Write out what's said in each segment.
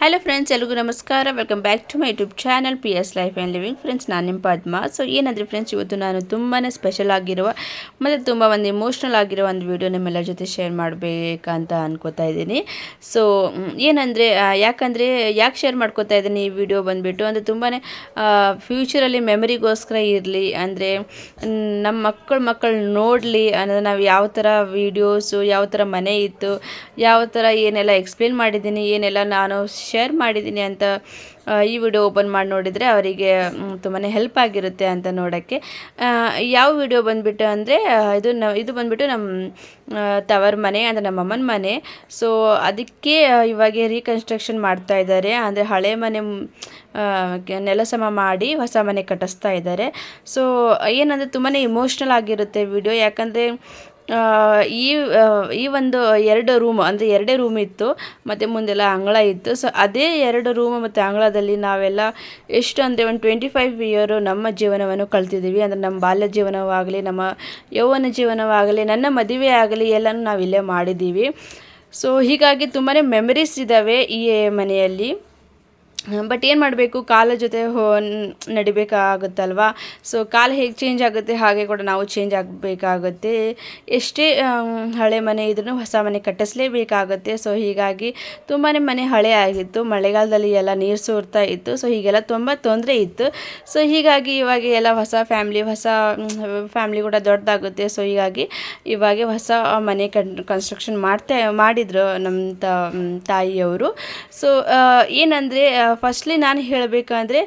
Hello friends ಎಲ್ರಿಗೂ ನಮಸ್ಕಾರ. Welcome back to my YouTube channel P S life and living friends ನಾನು ನಿಮ್ಮ ಪದ್ಮ. So ಏನಂದರೆ ಫ್ರೆಂಡ್ಸ್ ಇವತ್ತು ನಾನು ತುಂಬಾ ಸ್ಪೆಷಲ್ ಆಗಿರುವ, ಮತ್ತು ತುಂಬ ಒಂದು ಇಮೋಷ್ನಲ್ ಆಗಿರೋ ಒಂದು ವಿಡಿಯೋ ನಿಮ್ಮೆಲ್ಲರ ಜೊತೆ ಶೇರ್ ಮಾಡಬೇಕಂತ ಅನ್ಕೋತಾ ಇದ್ದೀನಿ. ಸೊ ಏನಂದರೆ ಯಾಕಂದರೆ ಯಾಕೆ ಶೇರ್ ಮಾಡ್ಕೋತಾ ಇದ್ದೀನಿ ಈ ವಿಡಿಯೋ ಬಂದುಬಿಟ್ಟು? ಅಂದರೆ ತುಂಬಾ ಫ್ಯೂಚರಲ್ಲಿ ಮೆಮರಿಗೋಸ್ಕರ ಇರಲಿ, ಅಂದರೆ ನಮ್ಮ ಮಕ್ಕಳು ಮಕ್ಕಳು ನೋಡಲಿ ಅನ್ನೋದು ನಾವು ಯಾವ ಥರ ವೀಡಿಯೋಸು ಯಾವ ಥರ ಮನೆ ಇತ್ತು, ಯಾವ ಥರ ಏನೆಲ್ಲ ಎಕ್ಸ್ಪ್ಲೇನ್ ಮಾಡಿದ್ದೀನಿ, ಏನೆಲ್ಲ ನಾನು ಶೇರ್ ಮಾಡಿದ್ದೀನಿ ಅಂತ ಈ ವಿಡಿಯೋ ಓಪನ್ ಮಾಡಿ ನೋಡಿದರೆ ಅವರಿಗೆ ತುಂಬಾ ಹೆಲ್ಪ್ ಆಗಿರುತ್ತೆ ಅಂತ ನೋಡೋಕ್ಕೆ. ಯಾವ ವಿಡಿಯೋ ಬಂದುಬಿಟ್ಟು ಅಂದರೆ ಇದು ನ, ಇದು ಬಂದುಬಿಟ್ಟು ನಮ್ಮ ತವರ್ ಮನೆ ಅಂದರೆ ನಮ್ಮ ಅಮ್ಮನ ಮನೆ. ಸೊ ಅದಕ್ಕೆ ಇವಾಗ ರೀಕನ್ಸ್ಟ್ರಕ್ಷನ್ ಮಾಡ್ತಾ ಇದ್ದಾರೆ. ಅಂದರೆ ಹಳೆ ಮನೆ ನೆಲಸಮ ಮಾಡಿ ಹೊಸ ಮನೆ ಕಟ್ಟಿಸ್ತಾ ಇದ್ದಾರೆ. ಸೊ ಏನಂದರೆ ತುಂಬಾ ಇಮೋಷ್ನಲ್ ಆಗಿರುತ್ತೆ ವಿಡಿಯೋ ಯಾಕಂದರೆ ಈ ಈ ಒಂದು ಎರಡು ರೂಮ್ ಅಂದರೆ ಎರಡೇ ರೂಮ್ ಇತ್ತು, ಮತ್ತು ಮುಂದೆಲ್ಲ ಅಂಗಳ ಇತ್ತು. ಸೊ ಅದೇ ಎರಡು ರೂಮ್ ಮತ್ತು ಅಂಗಳದಲ್ಲಿ ನಾವೆಲ್ಲ ಎಷ್ಟು ಅಂದರೆ ಒಂದು ಟ್ವೆಂಟಿ ಫೈವ್ ಇಯರು ನಮ್ಮ ಜೀವನವನ್ನು ಕಳ್ತಿದ್ದೀವಿ. ಅಂದರೆ ನಮ್ಮ ಬಾಲ್ಯ ಜೀವನವಾಗಲಿ, ನಮ್ಮ ಯೌವನ ಜೀವನವಾಗಲಿ, ನನ್ನ ಮದುವೆ ಆಗಲಿ ಎಲ್ಲನೂ ನಾವಿಲ್ಲೇ ಮಾಡಿದ್ದೀವಿ. ಸೊ ಹೀಗಾಗಿ ತುಂಬಾ ಮೆಮರೀಸ್ ಇದ್ದಾವೆ ಈ ಮನೆಯಲ್ಲಿ. ಬಟ್ ಏನು ಮಾಡಬೇಕು, ಕಾಲ ಜೊತೆ ಹೋ ನಡಿಬೇಕಾಗುತ್ತಲ್ವಾ? ಸೊ ಕಾಲ ಹೇಗೆ ಚೇಂಜ್ ಆಗುತ್ತೆ, ಹಾಗೆ ಕೂಡ ನಾವು ಚೇಂಜ್ ಆಗಬೇಕಾಗುತ್ತೆ. ಎಷ್ಟೇ ಹಳೆ ಮನೆ ಇದ್ರೂ ಹೊಸ ಮನೆ ಕಟ್ಟಿಸ್ಲೇಬೇಕಾಗುತ್ತೆ. ಸೊ ಹೀಗಾಗಿ ತುಂಬಾ ಮನೆ ಹಳೆ ಆಗಿತ್ತು. ಮಳೆಗಾಲದಲ್ಲಿ ಎಲ್ಲ ನೀರು ಸೋರ್ತಾ ಇತ್ತು. ಸೊ ಹೀಗೆಲ್ಲ ತುಂಬ ತೊಂದರೆ ಇತ್ತು. ಸೊ ಹೀಗಾಗಿ ಇವಾಗ ಎಲ್ಲ ಹೊಸ ಫ್ಯಾಮ್ಲಿ ಹೊಸ ಫ್ಯಾಮ್ಲಿ ಕೂಡ ದೊಡ್ಡದಾಗುತ್ತೆ ಸೊ ಹೀಗಾಗಿ ಇವಾಗ ಹೊಸ ಮನೆ ಕನ್ ಕನ್ಸ್ಟ್ರಕ್ಷನ್ ಮಾಡ್ತಾ, ಮಾಡಿದರು ನಮ್ಮ ತಾಯಿಯವರು. ಸೊ ಏನಂದರೆ ಫಸ್ಟ್ಲಿ ನಾನು ಹೇಳಬೇಕಂದ್ರೆ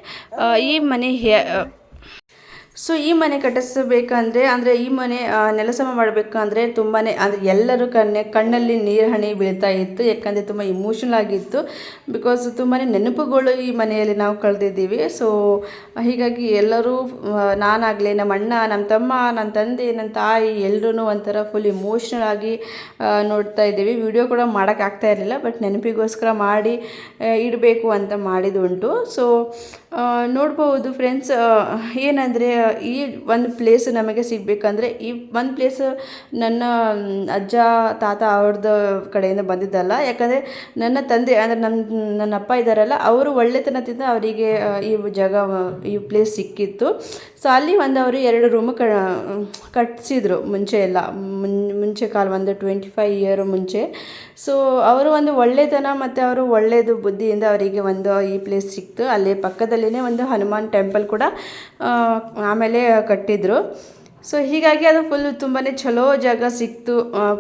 ಈ ಮನೆ ಹೇ ಸೊ ಈ ಮನೆ ಕಟ್ಟಿಸಬೇಕಂದ್ರೆ, ಅಂದರೆ ಈ ಮನೆ ನೆಲಸಮ ಮಾಡಬೇಕಂದ್ರೆ ತುಂಬಾ ಅಂದರೆ ಎಲ್ಲರೂ ಕಣ್ಣೆ, ಕಣ್ಣಲ್ಲಿ ನೀರು ಹಣಿ ಬೀಳ್ತಾ ಇತ್ತು. ಯಾಕಂದರೆ ತುಂಬ ಇಮೋಷನಲ್ ಆಗಿತ್ತು. ಬಿಕಾಸ್ ತುಂಬಾ ನೆನಪುಗಳು ಈ ಮನೆಯಲ್ಲಿ ನಾವು ಕಳೆದಿದ್ದೀವಿ. ಸೊ ಹೀಗಾಗಿ ಎಲ್ಲರೂ ನಾನಾಗಲಿ, ನಮ್ಮ ಅಣ್ಣ, ನಮ್ಮ ತಮ್ಮ ನನ್ನ ತಂದೆ ನನ್ನ ತಾಯಿ ಎಲ್ಲರೂ ಒಂಥರ ಫುಲ್ ಇಮೋಷ್ನಲ್ ಆಗಿ ನೋಡ್ತಾ ಇದ್ದೀವಿ. ವಿಡಿಯೋ ಕೂಡ ಮಾಡೋಕ್ಕಾಗ್ತಾ ಇರಲಿಲ್ಲ ಬಟ್ ನೆನಪಿಗೋಸ್ಕರ ಮಾಡಿ ಇಡಬೇಕು ಅಂತ ಮಾಡಿದುಂಟು. ಸೊ ನೋಡ್ಬೋದು ಫ್ರೆಂಡ್ಸ್ ಏನಂದರೆ ಈ ಒಂದು ಪ್ಲೇಸ್ ನಮಗೆ ಸಿಗಬೇಕಂದ್ರೆ ಈ ಒಂದು ಪ್ಲೇಸ್ ನನ್ನ ಅಜ್ಜ, ತಾತ ಅವ್ರದ್ದು ಕಡೆಯಿಂದ ಬಂದಿದ್ದಲ್ಲ. ಯಾಕಂದರೆ ನನ್ನ ತಂದೆ, ಅಂದರೆ ನನ್ನ ನನ್ನ ಅಪ್ಪ ಇದ್ದಾರಲ್ಲ, ಅವರು ಒಳ್ಳೆತನದಿಂದ ಅವರಿಗೆ ಈ ಜಾಗ, ಈ ಪ್ಲೇಸ್ ಸಿಕ್ಕಿತ್ತು. ಸೊ ಅಲ್ಲಿ ಒಂದು ಅವರು ಎರಡು ರೂಮು ಕ ಕಟ್ಟಿಸಿದ್ರು ಮುಂಚೆ ಎಲ್ಲ. ಮುನ್- ಮುಂಚೆ ಕಾಲ, ಒಂದು ಟ್ವೆಂಟಿ ಫೈವ್ ಇಯರ್ ಮುಂಚೆ. ಸೊ ಅವರು ಒಂದು ಒಳ್ಳೆತನ ಮತ್ತು ಅವರು ಒಳ್ಳೆಯದು ಬುದ್ಧಿಯಿಂದ ಅವರಿಗೆ ಒಂದು ಈ ಪ್ಲೇಸ್ ಸಿಕ್ತು. ಅಲ್ಲಿ ಪಕ್ಕದಲ್ಲಿನೇ ಒಂದು ಹನುಮಾನ್ ಟೆಂಪಲ್ ಕೂಡ ಆಮೇಲೆ ಕಟ್ಟಿದ್ರು. ಸೊ ಹೀಗಾಗಿ ಅದು ಫುಲ್ ತುಂಬಾ ಚಲೋ ಜಾಗ ಸಿಕ್ತು.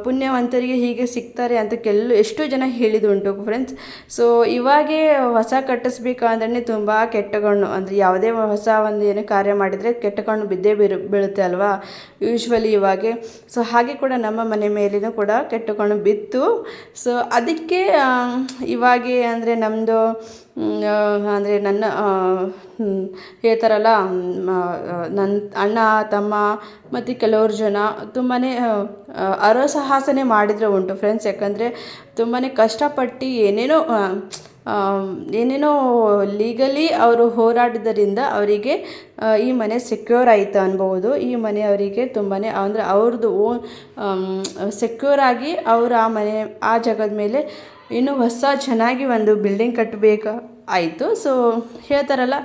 ಪುಣ್ಯವಂತರಿಗೆ ಹೀಗೆ ಸಿಗ್ತಾರೆ ಅಂತ ಕೆಲವು ಎಷ್ಟೋ ಜನ ಹೇಳಿದುಂಟು ಫ್ರೆಂಡ್ಸ್ ಸೊ ಇವಾಗೇ ಹೊಸ ಕಟ್ಟಿಸ್ಬೇಕಂದ್ರೆ ತುಂಬ ಕೆಟ್ಟಗಣ್ಣು. ಅಂದರೆ ಯಾವುದೇ ಹೊಸ ಒಂದು ಏನೇ ಕಾರ್ಯ ಮಾಡಿದರೆ ಕೆಟ್ಟಗಣ್ಣು ಬಿದ್ದೇ ಬೀರು, ಬೀಳುತ್ತೆ ಅಲ್ವಾ? ಯೂಶ್ವಲಿ ಇವಾಗೆ. ಸೊ ಹಾಗೆ ಕೂಡ ನಮ್ಮ ಮನೆ ಮೇಲಿನೂ ಕೂಡ ಕೆಟ್ಟಗಣ್ಣು ಬಿತ್ತು. ಸೊ ಅದಕ್ಕೆ ಇವಾಗೆ ಅಂದರೆ ನಮ್ಮದು ಅಂದರೆ ನನ್ನ ಹೇಳ್ತಾರಲ್ಲ ನನ್ನ ಅಣ್ಣ, ತಮ್ಮ ಮತ್ತು ಕೆಲವ್ರು ಜನ ತುಂಬಾ ಅರಸಾಹಸನೇ ಮಾಡಿದರೆ ಉಂಟು ಫ್ರೆಂಡ್ಸ್ ಯಾಕಂದರೆ ತುಂಬಾ ಕಷ್ಟಪಟ್ಟು ಏನೇನೋ ಏನೇನೋ ಲೀಗಲಿ ಅವರು ಹೋರಾಡಿದ್ದರಿಂದ ಅವರಿಗೆ ಈ ಮನೆ ಸೆಕ್ಯೂರ್ ಆಯಿತು ಅನ್ಬೋದು. ಈ ಮನೆ ಅವರಿಗೆ ತುಂಬಾ ಅಂದರೆ ಅವ್ರದ್ದು ಓನ್ ಸೆಕ್ಯೂರ್ ಆಗಿ ಅವರು ಆ ಮನೆ, ಆ ಜಾಗದ ಮೇಲೆ ಇನ್ನೂ ಹೊಸ ಚೆನ್ನಾಗಿ ಒಂದು ಬಿಲ್ಡಿಂಗ್ ಕಟ್ಟಬೇಕು ಆಯಿತು. ಸೊ ಹೇಳ್ತಾರಲ್ಲ,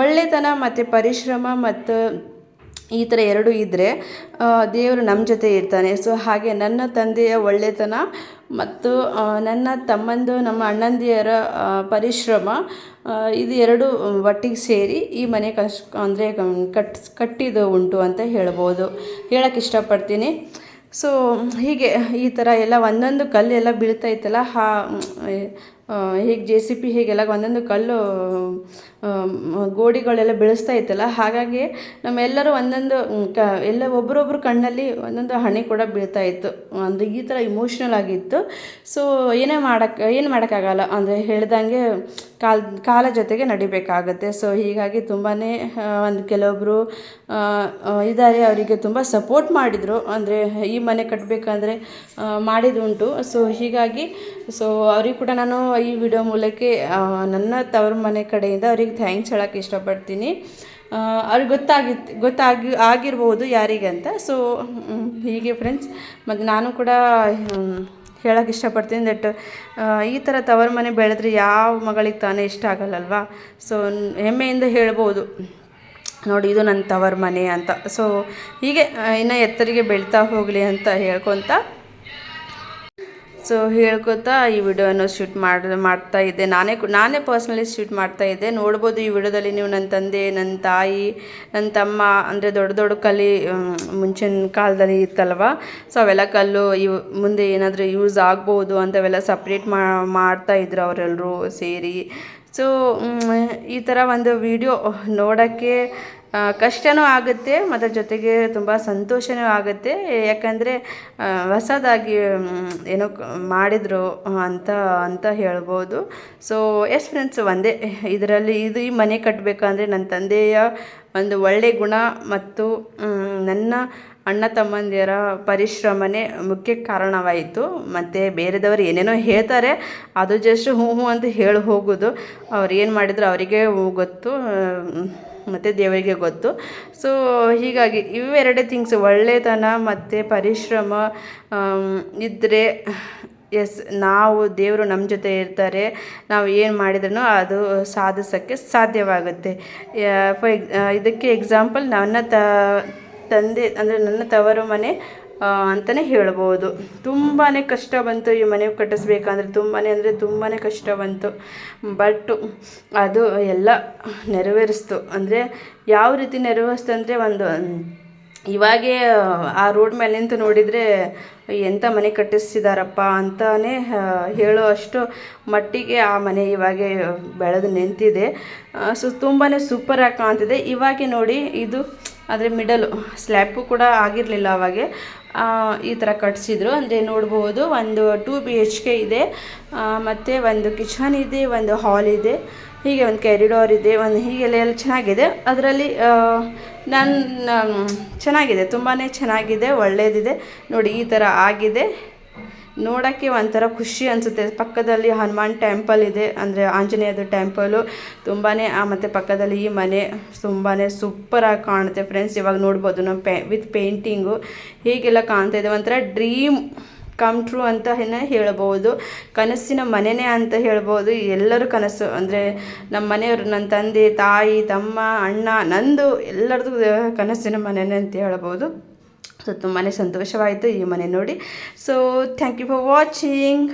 ಒಳ್ಳೆತನ ಮತ್ತು ಪರಿಶ್ರಮ ಮತ್ತು ಈ ಥರ ಎರಡು ಇದ್ದರೆ ದೇವರು ನಮ್ಮ ಜೊತೆ ಇರ್ತಾನೆ. ಸೊ ಹಾಗೆ ನನ್ನ ತಂದೆಯ ಒಳ್ಳೆತನ ಮತ್ತು ನನ್ನ ತಮ್ಮಂದು, ನಮ್ಮ ಅಣ್ಣಂದಿಯರ ಪರಿಶ್ರಮ ಇದು ಎರಡು ಒಟ್ಟಿಗೆ ಸೇರಿ ಈ ಮನೆ ಕಷ್ಟ ಅಂದರೆ ಕಟ್ ಕಟ್ಟಿದ್ದು ಉಂಟು ಅಂತ ಹೇಳ್ಬೋದು. ಹೇಳಕ್ಕೆ ಇಷ್ಟಪಡ್ತೀನಿ. ಸೊ ಹೀಗೆ ಈ ಥರ ಎಲ್ಲ ಒಂದೊಂದು ಕಲ್ಲು ಎಲ್ಲ ಬೀಳ್ತಾ ಇತ್ತಲ್ಲ, ಹಾ ಹೀಗೆ ಜೆ ಸಿ ಪಿ ಹೀಗೆಲ್ಲ ಒಂದೊಂದು ಕಲ್ಲು ಗೋಡೆಗಳೆಲ್ಲ ಬೆಳೆಸ್ತಾ ಇತ್ತಲ್ಲ, ಹಾಗಾಗಿ ನಮ್ಮೆಲ್ಲರೂ ಒಂದೊಂದು ಕ, ಎಲ್ಲ ಒಬ್ಬರೊಬ್ರು ಕಣ್ಣಲ್ಲಿ ಒಂದೊಂದು ಹಣೆ ಕೂಡ ಬೀಳ್ತಾ ಇತ್ತು. ಅಂದರೆ ಈ ಥರ ಇಮೋಷ್ನಲ್ ಆಗಿತ್ತು. ಸೊ ಏನೇ ಮಾಡೋಕ್ಕೆ ಏನು ಮಾಡೋಕ್ಕಾಗಲ್ಲ. ಅಂದರೆ ಹೇಳ್ದಂಗೆ ಕಾಲ ಕಾಲ ಜೊತೆಗೆ ನಡಿಬೇಕಾಗುತ್ತೆ. ಸೊ ಹೀಗಾಗಿ ತುಂಬಾ ಒಂದು ಕೆಲವೊಬ್ಬರು ಇದ್ದಾರೆ, ಅವರಿಗೆ ತುಂಬ ಸಪೋರ್ಟ್ ಮಾಡಿದರು. ಅಂದರೆ ಈ ಮನೆ ಕಟ್ಟಬೇಕಂದ್ರೆ ಮಾಡಿದುಂಟು ಸೊ ಹೀಗಾಗಿ ಸೊ ಅವ್ರಿಗೆ ಕೂಡ ನಾನು ಈ ವಿಡಿಯೋ ಮೂಲಕ ನನ್ನ ತವ್ರ ಮನೆ ಕಡೆಯಿಂದ ಅವ್ರಿಗೆ ಥ್ಯಾಂಕ್ಸ್ ಹೇಳೋಕ್ಕೆ ಇಷ್ಟಪಡ್ತೀನಿ. ಅವ್ರಿಗೆ ಗೊತ್ತಾಗಿತ್ತು ಗೊತ್ತಾಗಿ, ಆಗಿರ್ಬೋದು ಅಂತ. ಸೊ ಹೀಗೆ ಫ್ರೆಂಡ್ಸ್ ಮತ್ತು ನಾನು ಕೂಡ ಹೇಳೋಕ್ಕೆ ಹೇಳೋಕೆ ಇಷ್ಟಪಡ್ತೀನಿ ದಟ್ ಈ ಥರ ತವರು ಮನೆ ಬೆಳೆದ್ರೆ ಯಾವ ಮಗಳಿಗೆ ತಾನೇ ಇಷ್ಟ ಆಗಲ್ಲಲ್ವಾ? ಸೊ ಹೆಮ್ಮೆಯಿಂದ ಹೇಳ್ಬೋದು. ನೋಡಿ, ಇದು ನನ್ನ ತವರ ಮನೆ ಅಂತ. ಸೊ ಹೀಗೆ ಇನ್ನು ಎತ್ತರಿಗೆ ಬೆಳೀತಾ ಹೋಗಲಿ ಅಂತ ಹೇಳ್ಕೊತ ಸೊ ಹೇಳ್ಕೊತಾ ಈ ವಿಡಿಯೋನ ಶೂಟ್ ಮಾಡಿ, ಮಾಡ್ತಾ ಇದ್ದೆ. ನಾನೇ ನಾನೇ ಪರ್ಸ್ನಲಿ ಶೂಟ್ ಮಾಡ್ತಾ ಇದ್ದೆ. ನೋಡ್ಬೋದು ಈ ವಿಡಿಯೋದಲ್ಲಿ ನೀವು ನನ್ನ ತಂದೆ ನನ್ನ ತಾಯಿ ನನ್ನ ತಮ್ಮ, ಅಂದರೆ ದೊಡ್ಡ ದೊಡ್ಡ ಕಲಿ ಮುಂಚಿನ ಕಾಲದಲ್ಲಿ ಇತ್ತಲ್ವ? ಸೊ ಅವೆಲ್ಲ ಕಲ್ಲು, ಇವು, ಮುಂದೆ ಏನಾದರೂ ಯೂಸ್ ಆಗ್ಬೋದು ಅಂತವೆಲ್ಲ ಸಪ್ರೇಟ್ ಮಾಡ್ತಾ ಇದ್ರು ಅವರೆಲ್ಲರೂ ಸೇರಿ. ಸೊ ಈ ಥರ ಒಂದು ವಿಡಿಯೋ ನೋಡೋಕ್ಕೆ ಕಷ್ಟನೂ ಆಗುತ್ತೆ, ಮತ್ತು ಜೊತೆಗೆ ತುಂಬ ಸಂತೋಷನೂ ಆಗುತ್ತೆ. ಯಾಕಂದರೆ ಹೊಸದಾಗಿ ಏನೋ ಮಾಡಿದ್ರು ಅಂತ ಅಂತ ಹೇಳ್ಬೋದು. ಸೊ ಎಸ್ ಫ್ರೆಂಡ್ಸ್ ಒಂದೇ, ಇದರಲ್ಲಿ ಇದು ಈ ಮನೆ ಕಟ್ಟಬೇಕಂದ್ರೆ ನನ್ನ ತಂದೆಯ ಒಂದು ಒಳ್ಳೆಯ ಗುಣ ಮತ್ತು ನನ್ನ ಅಣ್ಣ ತಮ್ಮಂದಿರ ಪರಿಶ್ರಮನೇ ಮುಖ್ಯ ಕಾರಣವಾಯಿತು. ಮತ್ತು ಬೇರೆದವರು ಏನೇನೋ ಹೇಳ್ತಾರೆ, ಅದು ಜಸ್ಟ್ ಹ್ಞೂ ಹ್ಞೂ ಅಂತ ಹೇಳಿ ಹೋಗೋದು. ಅವ್ರು ಏನು ಮಾಡಿದ್ರು ಅವರಿಗೆ ಗೊತ್ತು ಮತ್ತು ದೇವರಿಗೆ ಗೊತ್ತು. ಸೊ ಹೀಗಾಗಿ ಇವೆರಡೇ ಥಿಂಗ್ಸ್ ಒಳ್ಳೆತನ ಮತ್ತು ಪರಿಶ್ರಮ ಇದ್ದರೆ ಎಸ್ ನಾವು ದೇವರು ನಮ್ಮ ಜೊತೆ ಇರ್ತಾರೆ, ನಾವು ಏನು ಮಾಡಿದ್ರೂ ಅದು ಸಾಧಿಸೋಕ್ಕೆ ಸಾಧ್ಯವಾಗುತ್ತೆ. ಫಾರ್ ಇದಕ್ಕೆ ಎಕ್ಸಾಂಪಲ್ ನನ್ನ ತ ತಂದೆ, ಅಂದರೆ ನನ್ನ ತವರು ಮನೆ ಅಂತಲೇ ಹೇಳ್ಬೋದು. ತುಂಬಾ ಕಷ್ಟ ಬಂತು ಈ ಮನೆ ಕಟ್ಟಿಸ್ಬೇಕಂದ್ರೆ ತುಂಬಾ ಅಂದರೆ ತುಂಬಾ ಕಷ್ಟ ಬಂತು. ಬಟ್ ಅದು ಎಲ್ಲ ನೆರವೇರಿಸ್ತು. ಅಂದರೆ ಯಾವ ರೀತಿ ನೆರವೇರಿಸ್ತು ಅಂದರೆ ಒಂದು, ಇವಾಗೇ, ಆ ರೋಡ್ ಮೇಲೆ ನಿಂತು ನೋಡಿದರೆ ಎಂಥ ಮನೆ ಕಟ್ಟಿಸಿದಾರಪ್ಪ ಅಂತಲೇ ಹೇಳೋ ಅಷ್ಟು ಮಟ್ಟಿಗೆ ಆ ಮನೆ ಇವಾಗೆ ಬೆಳೆದು ನಿಂತಿದೆ. ಸೊ ತುಂಬಾ ಸೂಪರಾಗಿ ಕಾಣ್ತಿದೆ. ಇವಾಗೆ ನೋಡಿ ಇದು ಆದರೆ ಮಿಡಲು ಸ್ಲ್ಯಾಪು ಕೂಡ ಆಗಿರಲಿಲ್ಲ ಅವಾಗೆ. ಈ ಥರ ಕಟ್ಸಿದ್ರು. ಅಂದರೆ ನೋಡ್ಬೋದು ಒಂದು ಟೂ ಬಿ ಎಚ್ ಕೆ ಇದೆ. ಮತ್ತು ಒಂದು ಕಿಚನ್ ಇದೆ, ಒಂದು ಹಾಲ್ ಇದೆ, ಹೀಗೆ ಒಂದು ಕ್ಯಾರಿಡೋರ್ ಇದೆ, ಒಂದು ಹೀಗೆಲ್ಲ ಎಲ್ಲ ಚೆನ್ನಾಗಿದೆ. ಅದರಲ್ಲಿ ನನ್ನ ಚೆನ್ನಾಗಿದೆ. ತುಂಬಾ ಚೆನ್ನಾಗಿದೆ ಒಳ್ಳೆಯದಿದೆ ನೋಡಿ ಈ ಥರ ಆಗಿದೆ. ನೋಡೋಕ್ಕೆ ಒಂಥರ ಖುಷಿ ಅನಿಸುತ್ತೆ. ಪಕ್ಕದಲ್ಲಿ ಹನುಮಾನ್ ಟೆಂಪಲ್ ಇದೆ. ಅಂದರೆ ಆಂಜನೇಯದ ಟೆಂಪಲು. ತುಂಬಾ ಮತ್ತು ಪಕ್ಕದಲ್ಲಿ ಈ ಮನೆ ತುಂಬಾ ಸೂಪರಾಗಿ ಕಾಣುತ್ತೆ ಫ್ರೆಂಡ್ಸ್ ಇವಾಗ ನೋಡ್ಬೋದು ನಮ್ಮ ಪೇ ವಿತ್ ಪೇಂಟಿಂಗು ಹೀಗೆಲ್ಲ ಕಾಣ್ತಾ ಇದೆ. ಒಂಥರ ಡ್ರೀಮ್ ಕಮ್ ಟ್ರೂ ಅಂತ ಹೇಳ್ಬೋದು. ಕನಸಿನ ಮನೆಯೇ ಅಂತ ಹೇಳ್ಬೋದು. ಎಲ್ಲರೂ ಕನಸು. ಅಂದರೆ ನಮ್ಮ ಮನೆಯವರು ನನ್ನ ತಂದೆ, ತಾಯಿ, ತಮ್ಮ, ಅಣ್ಣ, ನಂದು ಎಲ್ಲರದು ಕನಸಿನ ಮನೆಯೇ ಅಂತ ಹೇಳ್ಬೋದು. ಸೊ ತುಂಬಾ ಸಂತೋಷವಾಯಿತು ಈ ಮನೆ ನೋಡಿ. So thank you for watching